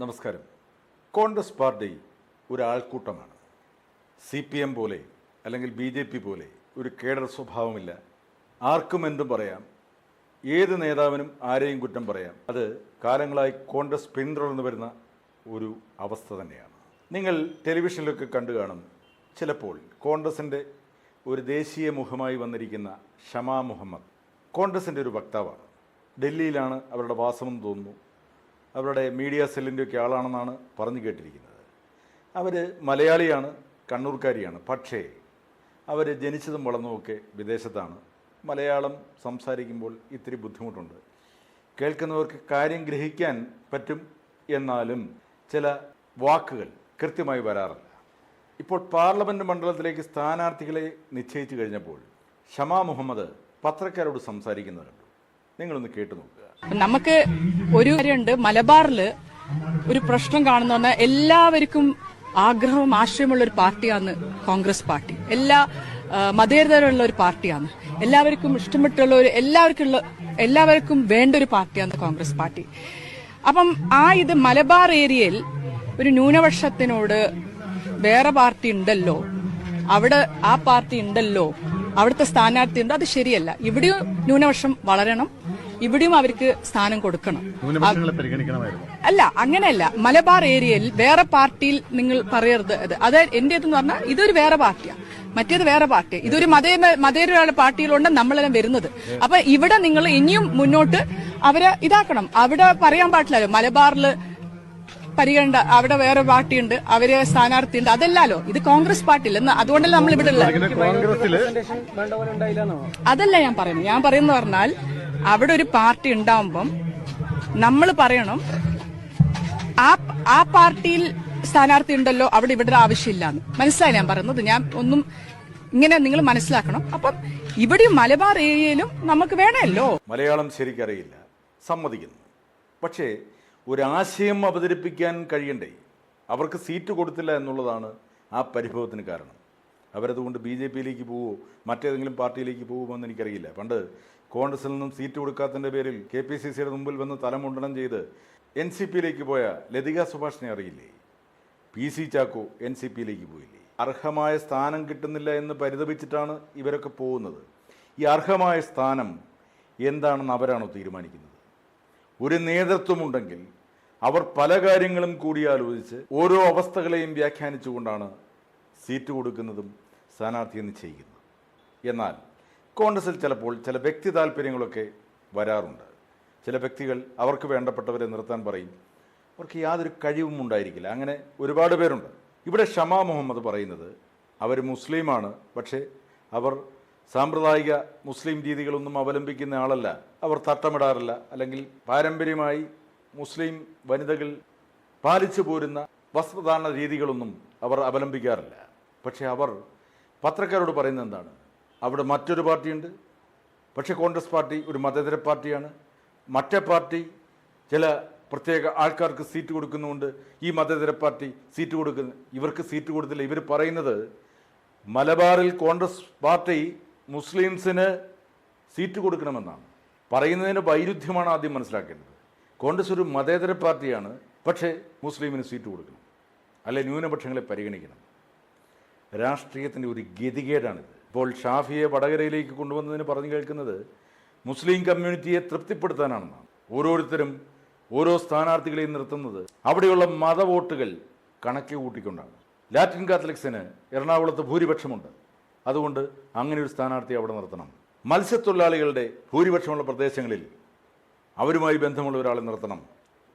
നമസ്കാരം. കോൺഗ്രസ് പാർട്ടി ഒരു ആൾക്കൂട്ടമാണ് C P M പോലെ അല്ലെങ്കിൽ ബി ജെ പി പോലെ ഒരു കേഡർ സ്വഭാവമില്ല. ആർക്കും എന്തും പറയാം. ഏത് നേതാവിനും ആരെയും കുറ്റം പറയാം. അത് കാലങ്ങളായി കോൺഗ്രസ് പിന്തുടർന്നു വരുന്ന ഒരു അവസ്ഥ തന്നെയാണ്. നിങ്ങൾ ടെലിവിഷനിലൊക്കെ കണ്ടു കാണും. ചിലപ്പോൾ കോൺഗ്രസിന്റെ ഒരു ദേശീയ മുഖമായി വന്നിരിക്കുന്ന ഷമാ മുഹമ്മദ് കോൺഗ്രസിന്റെ ഒരു വക്താവാണ്. ഡൽഹിയിലാണ് അവരുടെ വാസമെന്ന് തോന്നുന്നു. അവരുടെ മീഡിയ സെല്ലിന്റെ ഒക്കെ ആളാണെന്നാണ് പറഞ്ഞു കേട്ടിരിക്കുന്നത്. അവർ മലയാളിയാണ് കണ്ണൂർക്കാരിയാണ്. പക്ഷേ അവർ ജനിച്ചതും വളർന്നതുമൊക്കെ വിദേശത്താണ്. മലയാളം സംസാരിക്കുമ്പോൾ ഇത്തിരി ബുദ്ധിമുട്ടുണ്ട്. കേൾക്കുന്നവർക്ക് കാര്യം ഗ്രഹിക്കാൻ പറ്റും എന്നാലും ചില വാക്കുകൾ കൃത്യമായി വരാറില്ല. ഇപ്പോൾ പാർലമെന്റ് മണ്ഡലത്തിലേക്ക് സ്ഥാനാർത്ഥികളെ നിശ്ചയിച്ചു കഴിഞ്ഞപ്പോൾ ഷമാ മുഹമ്മദ് പത്രക്കാരോട് സംസാരിക്കുന്നത് നിങ്ങളൊന്ന് കേട്ടു നോക്കുക. നമുക്ക് ഒരു കാര്യമുണ്ട്. മലബാറിൽ ഒരു പ്രശ്നം കാണുന്ന പറഞ്ഞാൽ എല്ലാവർക്കും ആഗ്രഹവും ആശയമുള്ള ഒരു പാർട്ടിയാണ് കോൺഗ്രസ് പാർട്ടി. എല്ലാ മതേതരമുള്ള ഒരു പാർട്ടിയാണ്. എല്ലാവർക്കും ഇഷ്ടപ്പെട്ടുള്ള ഒരു എല്ലാവർക്കുള്ള എല്ലാവർക്കും വേണ്ട ഒരു പാർട്ടിയാണ് കോൺഗ്രസ് പാർട്ടി. അപ്പം ആ ഇത് മലബാർ ഏരിയയിൽ ഒരു ന്യൂനപക്ഷത്തിനോട് വേറെ പാർട്ടി ഉണ്ടല്ലോ അവിടെ ആ പാർട്ടി ഉണ്ടല്ലോ അവിടുത്തെ സ്ഥാനാർത്ഥി ഉണ്ട് അത് ശരിയല്ല. ഇവിടെയും ന്യൂനപക്ഷം വളരണം. ഇവിടെയും അവർക്ക് സ്ഥാനം കൊടുക്കണം. അല്ല അങ്ങനെയല്ല. മലബാർ ഏരിയയിൽ വേറെ പാർട്ടിയിൽ നിങ്ങൾ പറയരുത്. അത് എന്റെ എന്ന് പറഞ്ഞാൽ ഇതൊരു വേറെ പാർട്ടിയാണ് മറ്റേത് വേറെ പാർട്ടി. ഇതൊരു മതേ മതേതര പാർട്ടിയിലുണ്ട് നമ്മളെല്ലാം വരുന്നത്. അപ്പൊ ഇവിടെ നിങ്ങൾ ഇനിയും മുന്നോട്ട് അവരെ ഇതാക്കണം. അവിടെ പറയാൻ പാടില്ലല്ലോ. മലബാറിൽ പരിഗണന അവിടെ വേറെ പാർട്ടിയുണ്ട്. അവർ സ്ഥാനാർത്ഥിയുണ്ട്. അതല്ലല്ലോ. ഇത് കോൺഗ്രസ് പാർട്ടിയില്ല അതുകൊണ്ടല്ലേ അതുകൊണ്ടല്ല നമ്മൾ ഇവിടെ ഉള്ളത് അതല്ല ഞാൻ പറയുന്നത്. ഞാൻ പറയുന്നത് പറഞ്ഞാൽ അവിടെ ഒരു പാർട്ടി ഉണ്ടാവുമ്പം നമ്മൾ പറയണം ആ ആ പാർട്ടിയിൽ സ്ഥാനാർത്ഥി ഉണ്ടല്ലോ അവിടെ ഇവിടെ ആവശ്യമില്ലാന്ന്. മനസ്സിലായി ഞാൻ പറയുന്നത്? ഞാൻ ഒന്നും ഇങ്ങനെ നിങ്ങൾ മനസ്സിലാക്കണം. അപ്പം ഇവിടെയും മലബാർ ഏരിയയിലും നമുക്ക് വേണമല്ലോ. മലയാളം ശരിക്കറിയില്ല. സമ്മതിക്കുന്നു. പക്ഷേ ഒരു ആശയം അവതരിപ്പിക്കാൻ കഴിയണ്ടേ? അവർക്ക് സീറ്റ് കൊടുത്തില്ല എന്നുള്ളതാണ് ആ പരിഭവത്തിന് കാരണം. അവരതുകൊണ്ട് ബി ജെ പിയിലേക്ക് പോവോ മറ്റേതെങ്കിലും പാർട്ടിയിലേക്ക് പോകുമോ എന്ന് എനിക്കറിയില്ല. പണ്ട് കോൺഗ്രസിൽ നിന്നും സീറ്റ് കൊടുക്കാത്തതിന്റെ പേരിൽ കെ പി സി സിയുടെ മുമ്പിൽ വന്ന് തലമുണ്ടനം ചെയ്ത് എൻ സി പിയിലേക്ക് പോയ ലതിക സുഭാഷിനെ അറിയില്ലേ? P C Chacko N C പിയിലേക്ക് പോയില്ലേ? അർഹമായ സ്ഥാനം കിട്ടുന്നില്ല എന്ന് പരിതപിച്ചിട്ടാണ് ഇവരൊക്കെ പോകുന്നത്. ഈ അർഹമായ സ്ഥാനം എന്താണെന്ന് അവരാണോ തീരുമാനിക്കുന്നത്? ഒരു നേതൃത്വമുണ്ടെങ്കിൽ അവർ പല കാര്യങ്ങളും കൂടിയാലോചിച്ച് ഓരോ അവസ്ഥകളെയും വ്യാഖ്യാനിച്ചുകൊണ്ടാണ് സീറ്റ് കൊടുക്കുന്നതും സ്ഥാനാർത്ഥിയെ നിശ്ചയിക്കുന്നത് എന്നാൽ കോൺഗ്രസിൽ ചിലപ്പോൾ ചില വ്യക്തി താല്പര്യങ്ങളൊക്കെ വരാറുണ്ട്. ചില വ്യക്തികൾ അവർക്ക് വേണ്ടപ്പെട്ടവരെ നിർത്താൻ പറയും. അവർക്ക് യാതൊരു കഴിവും ഉണ്ടായിരിക്കില്ല. അങ്ങനെ ഒരുപാട് പേരുണ്ട്. ഇവിടെ ഷമാ മുഹമ്മദ് പറയുന്നത് അവർ മുസ്ലിമാണ് പക്ഷേ അവർ സാമ്പ്രദായിക മുസ്ലിം രീതികളൊന്നും അവലംബിക്കുന്ന ആളല്ല. അവർ തട്ടമിടാറില്ല. അല്ലെങ്കിൽ പാരമ്പര്യമായി മുസ്ലിം വനിതകൾ പാലിച്ചു പോരുന്ന വസ്ത്രധാരണ രീതികളൊന്നും അവർ അവലംബിക്കാറില്ല. പക്ഷേ അവർ പത്രക്കാരോട് പറയുന്നത് എന്താണ്? അവിടെ മറ്റൊരു പാർട്ടിയുണ്ട്. പക്ഷേ കോൺഗ്രസ് പാർട്ടി ഒരു മതേതര പാർട്ടിയാണ്. മറ്റേ പാർട്ടി ചില പ്രത്യേക ആൾക്കാർക്ക് സീറ്റ് കൊടുക്കുന്നുണ്ട് ഈ മതേതര പാർട്ടി സീറ്റ് കൊടുക്കുന്നു. ഇവർക്ക് സീറ്റ് കൊടുത്തില്ല. ഇവർ പറയുന്നത് മലബാറിൽ കോൺഗ്രസ് പാർട്ടി മുസ്ലിംസിന് സീറ്റ് കൊടുക്കണമെന്നാണ്. പറയുന്നതിന് വൈരുദ്ധ്യമാണ് ആദ്യം മനസ്സിലാക്കേണ്ടത്. കോൺഗ്രസ് ഒരു മതേതര പാർട്ടിയാണ്. പക്ഷേ മുസ്ലിമിന് സീറ്റ് കൊടുക്കണം. അല്ലെ ന്യൂനപക്ഷങ്ങളെ പരിഗണിക്കണം. രാഷ്ട്രീയത്തിന്റെ ഒരു ഗതികേടാണിത് ഇപ്പോൾ ഷാഫിയെ വടകരയിലേക്ക് കൊണ്ടുവന്നതിന് പറഞ്ഞു കേൾക്കുന്നത് മുസ്ലിം കമ്മ്യൂണിറ്റിയെ തൃപ്തിപ്പെടുത്താനാണെന്നാണ്. ഓരോരുത്തരും ഓരോ സ്ഥാനാർത്ഥികളെയും നിർത്തുന്നത് അവിടെയുള്ള മതവോട്ടുകൾ കണക്ക് കൂട്ടിക്കൊണ്ടാണ്. ലാറ്റിൻ കാത്തലിക്സിന് എറണാകുളത്ത് ഭൂരിപക്ഷമുണ്ട്. അതുകൊണ്ട് അങ്ങനെ ഒരു സ്ഥാനാർത്ഥി അവിടെ നിർത്തണം. മത്സ്യത്തൊഴിലാളികളുടെ ഭൂരിപക്ഷമുള്ള പ്രദേശങ്ങളിൽ അവരുമായി ബന്ധമുള്ള ഒരാളെ നിർത്തണം.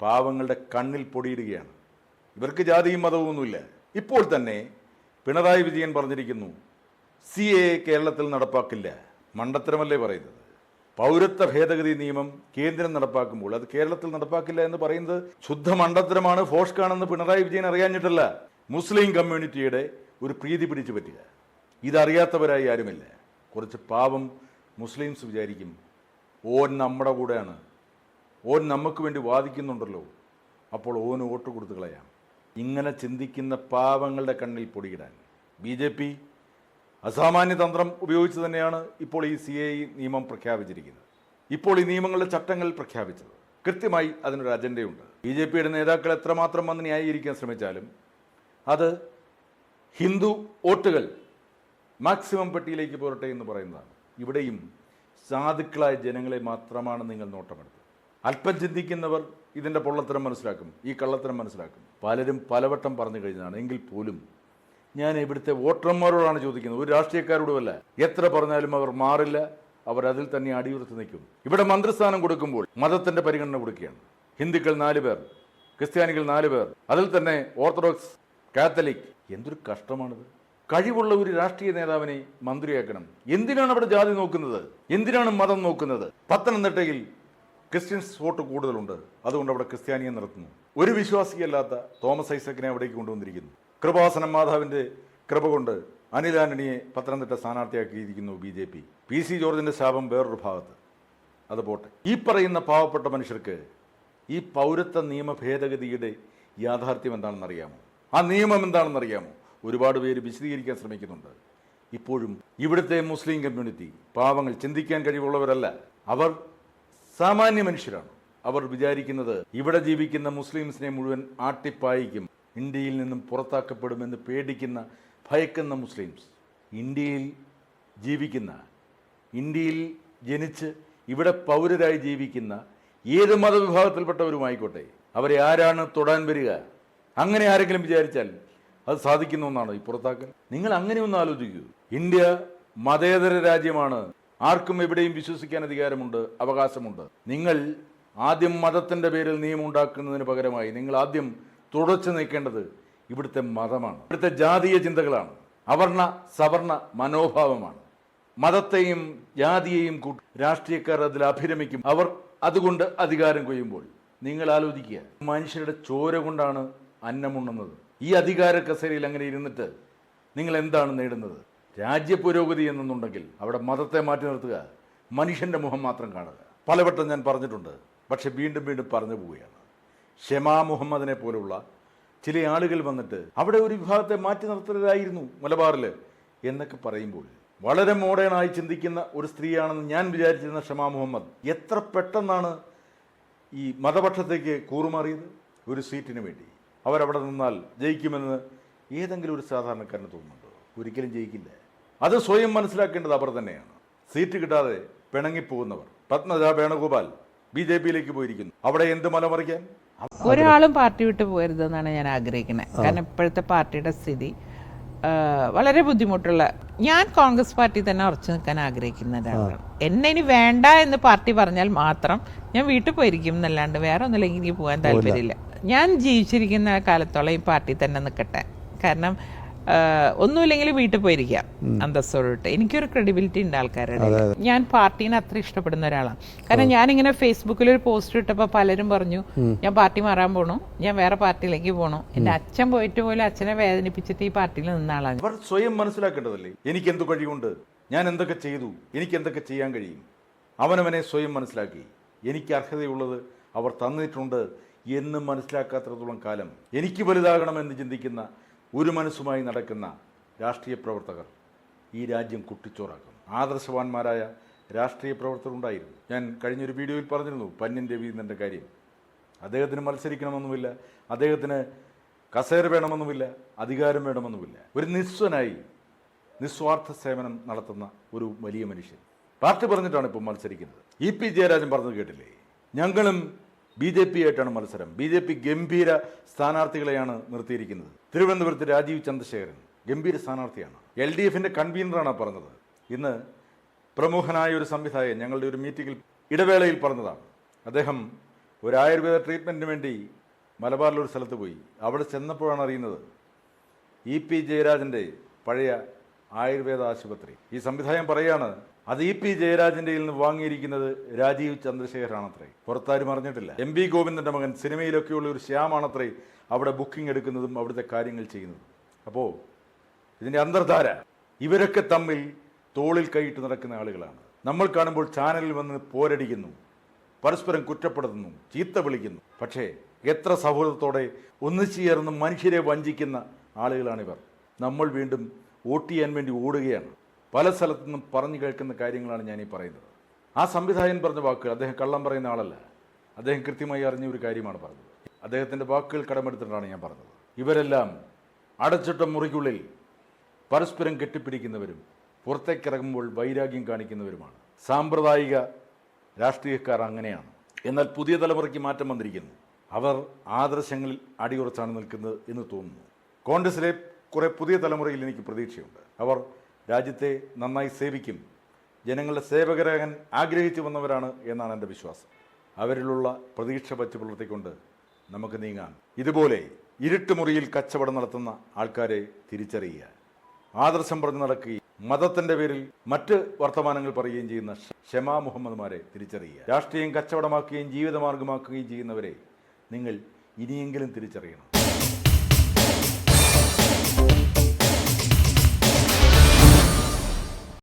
പാവങ്ങളുടെ കണ്ണിൽ പൊടിയിടുകയാണ്. ഇവർക്ക് ജാതിയും മതവും ഒന്നുമില്ല ഇപ്പോൾ തന്നെ പിണറായി വിജയൻ പറഞ്ഞിരിക്കുന്നു സി എ കേരളത്തിൽ നടപ്പാക്കില്ല മണ്ടത്തരമല്ലേ പറയുന്നത്? പൗരത്വ ഭേദഗതി നിയമം കേന്ദ്രം നടപ്പാക്കുമ്പോൾ അത് കേരളത്തിൽ നടപ്പാക്കില്ല എന്ന് പറയുന്നത് ശുദ്ധ മണ്ടത്തരമാണ് ഫോഷ്കാണെന്ന് പിണറായി വിജയൻ അറിയാഞ്ഞിട്ടല്ല. മുസ്ലിം കമ്മ്യൂണിറ്റിയുടെ ഒരു പ്രീതി പിടിച്ചു പറ്റുക. ഇതറിയാത്തവരായി ആരുമില്ല. കുറച്ച് പാവം മുസ്ലിംസ് വിചാരിക്കും ഓൻ നമ്മുടെ കൂടെയാണ്. ഓൻ നമുക്ക് വേണ്ടി വാദിക്കുന്നുണ്ടല്ലോ. അപ്പോൾ ഓന് വോട്ട് കൊടുത്തു കളയാം. ഇങ്ങനെ ചിന്തിക്കുന്ന പാവങ്ങളുടെ കണ്ണിൽ പൊടിയിടാൻ. ബി ജെ പി അസാമാന്യ തന്ത്രം ഉപയോഗിച്ച് തന്നെയാണ് ഇപ്പോൾ ഈ സി എ നിയമം പ്രഖ്യാപിച്ചിരിക്കുന്നത്. ഇപ്പോൾ ഈ നിയമങ്ങളുടെ ചട്ടങ്ങൾ പ്രഖ്യാപിച്ചത്. കൃത്യമായി അതിനൊരു അജണ്ടയുണ്ട്. ബി ജെ പിയുടെ നേതാക്കൾ എത്രമാത്രം വന്ന് ന്യായീകരിക്കാൻ ശ്രമിച്ചാലും അത് ഹിന്ദു വോട്ടുകൾ മാക്സിമം പെട്ടിയിലേക്ക് പോരട്ടെ എന്ന് പറയുന്നതാണ്. ഇവിടെയും സാധുക്കളായ ജനങ്ങളെ മാത്രമാണ് നിങ്ങൾ നോട്ടമെടുത്തത്. അല്പം ചിന്തിക്കുന്നവർ ഇതിന്റെ പൊള്ളത്തരം മനസ്സിലാക്കും ഈ കള്ളത്തരം മനസ്സിലാക്കും. പലരും പലവട്ടം പറഞ്ഞു കഴിഞ്ഞതാണ് എങ്കിൽ പോലും ഞാൻ ഇവിടുത്തെ വോട്ടർമാരോടാണ് ചോദിക്കുന്നത് ഒരു രാഷ്ട്രീയക്കാരോടുമല്ല. എത്ര പറഞ്ഞാലും അവർ മാറില്ല അവർ അതിൽ തന്നെ അടിയുറച്ച് നിൽക്കും. ഇവിടെ മന്ത്രിസ്ഥാനം കൊടുക്കുമ്പോൾ മതത്തിന്റെ പരിഗണന കൊടുക്കുകയാണ്. ഹിന്ദുക്കൾ നാല് പേർ ക്രിസ്ത്യാനികൾ നാല് പേർ അതിൽ തന്നെ ഓർത്തഡോക്സ് കാത്തലിക്. എന്തൊരു കഷ്ടമാണിത്. കഴിവുള്ള ഒരു രാഷ്ട്രീയ നേതാവിനെ മന്ത്രിയാക്കണം. എന്തിനാണ് അവിടെ ജാതി നോക്കുന്നത്? എന്തിനാണ് മതം നോക്കുന്നത്? പത്തനംതിട്ടയിൽ ക്രിസ്ത്യൻസ് വോട്ട് കൂടുതലുണ്ട്. അതുകൊണ്ട് അവിടെ ക്രിസ്ത്യാനിയെ നിർത്തുന്നു. ഒരു വിശ്വാസിയല്ലാത്ത തോമസ് ഐസക്കിനെ അവിടേക്ക് കൊണ്ടുവന്നിരിക്കുന്നു. കൃപാസനം മാധാവിന്റെ കൃപ കൊണ്ട് അനിൽ ആന്റണിയെ Pathanamthitta സ്ഥാനാർത്ഥിയാക്കിയിരിക്കുന്നു B J P. P C ജോർജിന്റെ ശാപം വേറൊരു ഭാഗത്ത്. അത് പോട്ടെ. ഈ പറയുന്ന പാവപ്പെട്ട മനുഷ്യർക്ക് ഈ പൗരത്വ നിയമ ഭേദഗതിയുടെ യാഥാർത്ഥ്യം എന്താണെന്ന് അറിയാമോ? ആ നിയമം എന്താണെന്ന് അറിയാമോ? ഒരുപാട് പേര് വിശദീകരിക്കാൻ ശ്രമിക്കുന്നുണ്ട്. ഇപ്പോഴും ഇവിടുത്തെ മുസ്ലിം കമ്മ്യൂണിറ്റി പാവങ്ങൾ ചിന്തിക്കാൻ കഴിവുള്ളവരല്ല. അവർ സാമാന്യ മനുഷ്യരാണ്. അവർ വിചാരിക്കുന്നത് ഇവിടെ ജീവിക്കുന്ന മുസ്ലിംസിനെ മുഴുവൻ ആട്ടിപ്പായിക്കും. ഇന്ത്യയിൽ നിന്നും പുറത്താക്കപ്പെടുമെന്ന് പേടിക്കുന്ന ഭയക്കുന്ന മുസ്ലിംസ് ഇന്ത്യയിൽ ജീവിക്കുന്ന ഇന്ത്യയിൽ ജനിച്ച് ഇവിടെ പൗരരായി ജീവിക്കുന്ന ഏത് മതവിഭാഗത്തിൽപ്പെട്ടവരുമായിക്കോട്ടെ അവരെ ആരാണ് തൊടാൻ വരിക? അങ്ങനെ ആരെങ്കിലും വിചാരിച്ചാൽ അത് സാധിക്കുന്ന ഒന്നാണ് ഈ പുറത്താക്കൽ? നിങ്ങൾ അങ്ങനെ ഒന്ന് ആലോചിക്കൂ. ഇന്ത്യ മതേതര രാജ്യമാണ്. ആർക്കും എവിടെയും വിശ്വസിക്കാൻ അധികാരമുണ്ട് അവകാശമുണ്ട്. നിങ്ങൾ ആദ്യം മതത്തിന്റെ പേരിൽ നിയമം ഉണ്ടാക്കുന്നതിന് പകരമായി നിങ്ങൾ ആദ്യം തുടച്ചു നീക്കേണ്ടത് ഇവിടുത്തെ മതമാണ്. ഇവിടുത്തെ ജാതീയ ചിന്തകളാണ്. അവർണ സവർണ മനോഭാവമാണ്. മതത്തെയും ജാതിയെയും രാഷ്ട്രീയക്കാർ അതിൽ അഭിരമിക്കും. അവർ അതുകൊണ്ട് അധികാരം കൊയ്യുമ്പോൾ നിങ്ങൾ ആലോചിക്കുക മനുഷ്യരുടെ ചോര കൊണ്ടാണ് അന്നമുണ്ണുന്നത്. ഈ അധികാര കസേരയിൽ അങ്ങനെ ഇരുന്നിട്ട് നിങ്ങൾ എന്താണ് നേടുന്നത്? രാജ്യ പുരോഗതി എന്നുണ്ടെങ്കിൽ അവിടെ മതത്തെ മാറ്റി നിർത്തുക മനുഷ്യന്റെ മുഖം മാത്രം കാണുക. പലവട്ടം ഞാൻ പറഞ്ഞിട്ടുണ്ട് പക്ഷെ വീണ്ടും വീണ്ടും പറഞ്ഞു പോവുകയാണ്. ഷെമാ മുഹമ്മദിനെ പോലുള്ള ചില ആളുകൾ വന്നിട്ട് അവിടെ ഒരു വിഭാഗത്തെ മാറ്റി നിർത്തലായിരുന്നു മലബാറിൽ എന്നൊക്കെ പറയുമ്പോൾ വളരെ മോഡേണായി ചിന്തിക്കുന്ന ഒരു സ്ത്രീയാണെന്ന് ഞാൻ വിചാരിച്ചിരുന്ന ഷമാ മുഹമ്മദ് എത്ര പെട്ടെന്നാണ് ഈ മതപക്ഷത്തേക്ക് കൂറുമാറിയത്? ഒരു സീറ്റിന് വേണ്ടി. അവരവിടെ നിന്നാൽ ജയിക്കുമെന്ന് ഏതെങ്കിലും ഒരു സാധാരണക്കാരന് തോന്നുന്നുണ്ടോ? ഒരിക്കലും ജയിക്കില്ല. അത് സ്വയം മനസ്സിലാക്കേണ്ടത് അവർ തന്നെയാണ്. സീറ്റ് കിട്ടാതെ പിണങ്ങിപ്പോകുന്നവർ. പത്മജ വേണുഗോപാൽ ബി ജെ പിയിലേക്ക് പോയിരിക്കുന്നു. അവിടെ എന്ത് മലമറിക്കാൻ? ഒരാളും പാർട്ടി വിട്ട് പോകരുതെന്നാണ് ഞാൻ ആഗ്രഹിക്കുന്നത്. കാരണം ഇപ്പോഴത്തെ പാർട്ടിയുടെ സ്ഥിതി വളരെ ബുദ്ധിമുട്ടുള്ള ഞാൻ കോൺഗ്രസ് പാർട്ടി തന്നെ ഉറച്ചു നിൽക്കാൻ ആഗ്രഹിക്കുന്ന ഒരാളാണ്. എന്നെ ഇനി വേണ്ട എന്ന് പാർട്ടി പറഞ്ഞാൽ മാത്രം ഞാൻ വീട്ടിൽ പോയിരിക്കും എന്നല്ലാണ്ട് വേറെ ഒന്നുമില്ലെങ്കിൽ എനിക്ക് പോകാൻ താല്പര്യമില്ല. ഞാൻ ജീവിച്ചിരിക്കുന്ന കാലത്തോളം ഈ പാർട്ടി തന്നെ നിൽക്കട്ടെ. കാരണം ഒന്നുമില്ലെങ്കിൽ വീട്ടിൽ പോയിരിക്കാം അന്തസ്സോടിട്ട് എനിക്കൊരു ക്രെഡിബിലിറ്റി ഉണ്ട് ആൾക്കാരുടെ ഞാൻ പാർട്ടീനെ അത്ര ഇഷ്ടപ്പെടുന്ന ഒരാളാണ്. കാരണം ഞാൻ ഞാനിങ്ങനെ ഫേസ്ബുക്കിൽ ഒരു പോസ്റ്റ് ഇട്ടപ്പോൾ പലരും പറഞ്ഞു ഞാൻ പാർട്ടി മാറാൻ പോണു. ഞാൻ വേറെ പാർട്ടിയിലേക്ക് പോണു. എന്റെ അച്ഛൻ പോയിട്ട് പോലും അച്ഛനെ വേദനിപ്പിച്ചിട്ട് ഈ പാർട്ടിയിൽ നിന്ന ആളാണ്. അവർ സ്വയം മനസ്സിലാക്കേണ്ടതല്ലേ? എനിക്ക് എന്ത് കഴിവുണ്ട്? ഞാൻ എന്തൊക്കെ ചെയ്തു? എനിക്ക് എന്തൊക്കെ ചെയ്യാൻ കഴിയും? അവനവനെ സ്വയം മനസ്സിലാക്കി. എനിക്ക് അർഹതയുള്ളത് അവർ തന്നിട്ടുണ്ട് എന്ന് മനസ്സിലാക്കാത്തടത്തോളം കാലം എനിക്ക് വലുതാകണമെന്ന് ചിന്തിക്കുന്ന ഒരു മനസ്സുമായി നടക്കുന്ന രാഷ്ട്രീയ പ്രവർത്തകർ ഈ രാജ്യം കുട്ടിച്ചോറാക്കും ആദർശവാന്മാരായ രാഷ്ട്രീയ പ്രവർത്തകർ ഉണ്ടായിരുന്നു. ഞാൻ കഴിഞ്ഞൊരു വീഡിയോയിൽ പറഞ്ഞിരുന്നു പന്നിൻ രവീന്ദ്രന്റെ കാര്യം. അദ്ദേഹത്തിന് മത്സരിക്കണമെന്നുമില്ല അദ്ദേഹത്തിന് കസേര വേണമെന്നുമില്ല അധികാരം വേണമെന്നുമില്ല. ഒരു നിസ്വനായി നിസ്വാർത്ഥ സേവനം നടത്തുന്ന ഒരു വലിയ മനുഷ്യൻ. പാർട്ടി പറഞ്ഞിട്ടാണ് ഇപ്പോൾ മത്സരിക്കുന്നത്. ഇ പി ജയരാജൻ പറഞ്ഞത് കേട്ടില്ലേ? ഞങ്ങളും ബി ജെ പി ആയിട്ടാണ് മത്സരം. ബി ജെ പി ഗംഭീര സ്ഥാനാർത്ഥികളെയാണ് നിർത്തിയിരിക്കുന്നത്. തിരുവനന്തപുരത്ത് രാജീവ് ചന്ദ്രശേഖരൻ ഗംഭീര സ്ഥാനാർത്ഥിയാണ്. എൽ ഡി എഫിന്റെ കൺവീനറാണ് പറഞ്ഞത്. ഇന്ന് പ്രമുഖനായ ഒരു സംവിധായകൻ ഞങ്ങളുടെ ഒരു മീറ്റിംഗിൽ ഇടവേളയിൽ പറഞ്ഞതാണ്. അദ്ദേഹം ഒരു ആയുർവേദ ട്രീറ്റ്മെന്റിന് വേണ്ടി മലബാറിലൊരു സ്ഥലത്ത് പോയി. അവിടെ ചെന്നപ്പോഴാണ് അറിയുന്നത് ഇ പി ജയരാജന്റെ പഴയ ആയുർവേദ ആശുപത്രി. ഈ സംവിധായകൻ പറയാണ് അത് ഇ പി ജയരാജന്റെ നിന്ന് വാങ്ങിയിരിക്കുന്നത് രാജീവ് ചന്ദ്രശേഖരാണത്രേ. പുറത്താരും അറിഞ്ഞിട്ടില്ല. എം ബി ഗോവിന്ദന്റെ മകൻ സിനിമയിലൊക്കെയുള്ള ഒരു ശ്യാമാണത്രേ അവിടെ ബുക്കിംഗ് എടുക്കുന്നതും അവിടുത്തെ കാര്യങ്ങൾ ചെയ്യുന്നതും. അപ്പോൾ ഇതിന്റെ അന്തർധാര ഇവരൊക്കെ തമ്മിൽ തോളിൽ കൈയിട്ട് നടക്കുന്ന ആളുകളാണ്. നമ്മൾ കാണുമ്പോൾ ചാനലിൽ വന്ന് പോരടിക്കുന്നു പരസ്പരം കുറ്റപ്പെടുത്തുന്നു ചീത്ത വിളിക്കുന്നു. പക്ഷേ എത്ര സൗഹൃദത്തോടെ ഒന്നിച്ചു ചേർന്ന് മനുഷ്യരെ വഞ്ചിക്കുന്ന ആളുകളാണിവർ. നമ്മൾ വീണ്ടും വോട്ട് ചെയ്യാൻ വേണ്ടി ഓടുകയാണ്. പല സ്ഥലത്തു നിന്നും പറഞ്ഞു കേൾക്കുന്ന കാര്യങ്ങളാണ് ഈ പറയുന്നത്. ആ സംവിധായകൻ പറഞ്ഞ വാക്കുകൾ അദ്ദേഹം കള്ളം പറയുന്ന ആളല്ല. അദ്ദേഹം കൃത്യമായി അറിഞ്ഞ ഒരു കാര്യമാണ് പറഞ്ഞത്. അദ്ദേഹത്തിന്റെ വാക്കുകൾ കടമെടുത്തിട്ടാണ് ഞാൻ പറഞ്ഞത്. ഇവരെല്ലാം അടച്ചിട്ട മുറിക്കുള്ളിൽ പരസ്പരം കെട്ടിപ്പിടിക്കുന്നവരും പുറത്തേക്കിറങ്ങുമ്പോൾ വൈരാഗ്യം കാണിക്കുന്നവരുമാണ്. സാമ്പ്രദായിക രാഷ്ട്രീയക്കാർ അങ്ങനെയാണ്. എന്നാൽ പുതിയ തലമുറയ്ക്ക് മാറ്റം വന്നിരിക്കുന്നു. അവർ ആദർശങ്ങളിൽ അടിയുറച്ചാണ് നിൽക്കുന്നത് എന്ന് തോന്നുന്നു. കോൺഗ്രസിലെ കുറേ പുതിയ തലമുറയിൽ എനിക്ക് പ്രതീക്ഷയുണ്ട്. അവർ രാജ്യത്തെ നന്നായി സേവിക്കും. ജനങ്ങളുടെ സേവകരാകാൻ ആഗ്രഹിച്ചു വന്നവരാണ് എന്നാണ് എന്റെ വിശ്വാസം. അവരിലുള്ള പ്രതീക്ഷ വച്ച് പുലർത്തിക്കൊണ്ട് നമുക്ക് നീങ്ങാം. ഇതുപോലെ ഇരുട്ടുമുറിയിൽ കച്ചവടം നടത്തുന്ന ആൾക്കാരെ തിരിച്ചറിയുക. ആദർശം പറഞ്ഞു നടക്കുകയും മതത്തിന്റെ പേരിൽ മറ്റ് വർത്തമാനങ്ങൾ പറയുകയും ചെയ്യുന്ന ഷെമാ മുഹമ്മദ്മാരെ തിരിച്ചറിയുക. രാഷ്ട്രീയം കച്ചവടമാക്കുകയും ജീവിതമാർഗമാക്കുകയും ചെയ്യുന്നവരെ നിങ്ങൾ ഇനിയെങ്കിലും തിരിച്ചറിയണം.